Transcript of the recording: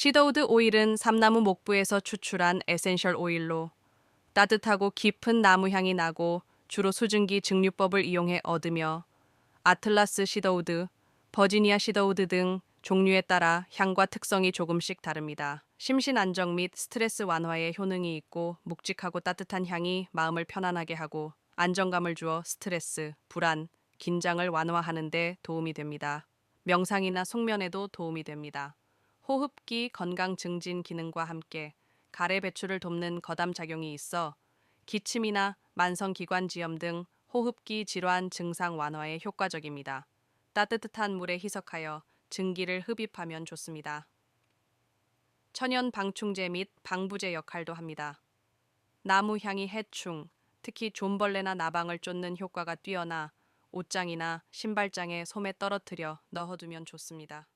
시더우드 오일은 삼나무 목부에서 추출한 에센셜 오일로 따뜻하고 깊은 나무 향이 나고 주로 수증기 증류법을 이용해 얻으며 아틀라스 시더우드, 버지니아 시더우드 등 종류에 따라 향과 특성이 조금씩 다릅니다. 심신 안정 및 스트레스 완화에 효능이 있고 묵직하고 따뜻한 향이 마음을 편안하게 하고 안정감을 주어 스트레스, 불안, 긴장을 완화하는 데 도움이 됩니다. 명상이나 숙면에도 도움이 됩니다. 호흡기 건강 증진 기능과 함께 가래 배출을 돕는 거담 작용이 있어 기침이나 만성 기관지염 등 호흡기 질환 증상 완화에 효과적입니다. 따뜻한 물에 희석하여 증기를 흡입하면 좋습니다. 천연 방충제 및 방부제 역할도 합니다. 나무 향이 해충, 특히 존벌레나 나방을 쫓는 효과가 뛰어나 옷장이나 신발장에 솜에 떨어뜨려 넣어두면 좋습니다.